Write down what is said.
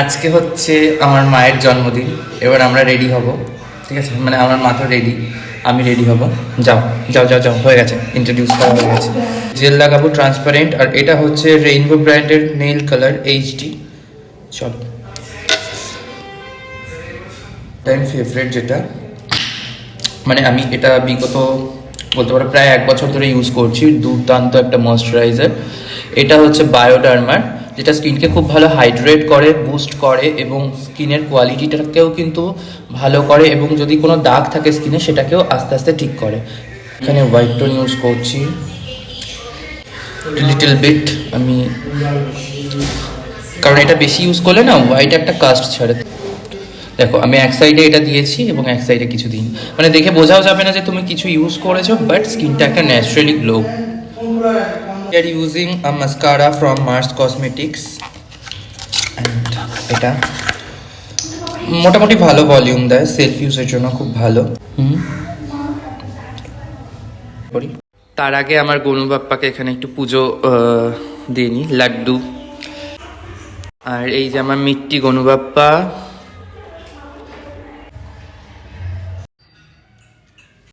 আজকে হচ্ছে আমার মায়ের জন্মদিন, এবার আমরা রেডি হব, ঠিক আছে? মানে আমার মা তো রেডি আমি রেডি হব। যাও যাও যাও যাও, হয়ে গেছে ইন্ট্রোডিউস করা হয়ে গেছে। জেল লাগাবো ট্রান্সপারেন্ট আর এটা হচ্ছে রেইনবো ব্র্যান্ডের নেইল কালার এইচডি চলো। টাইম ফেভারেট যেটা মানে আমি এটা বিগত, বলতে পারো প্রায় এক বছর ধরে ইউজ করছি, দুর্দান্ত একটা ময়শ্চারাইজার এটা হচ্ছে বায়োডার্মার যেটা স্কিনকে খুব ভালো হাইড্রেট করে, বুস্ট করে এবং স্কিনের কোয়ালিটিটাকেও কিন্তু ভালো করে এবং যদি কোনো দাগ থাকে স্কিনে সেটাকেও আস্তে আস্তে ঠিক করে। এখানে হোয়াইট টোন ইউজ করছি। লিটল বিট আমি কারণ এটা বেশি ইউজ করলে না হোয়াইট একটা কাস্ট ছাড়ে। দেখো, আমি এক সাইডে এটা দিয়েছি এবং এক সাইডে কিছু দিন মানে দেখে বোঝাও যাবে না যে তুমি কিছু ইউজ করেছ বাট স্কিনটা একটা naturally glow R using a mascara from Mars cosmetics এটা মোটামুটি ভালো ভলিউম দেয় সেলফ ইউজের জন্য খুব ভালো। হুম। তার আগে আমার গনু বাপ্পাকে এখানে একটু পুজো দিয়ে নিই লাড্ডু। আর এই যে আমার মিট্টি গনু বাপ্পা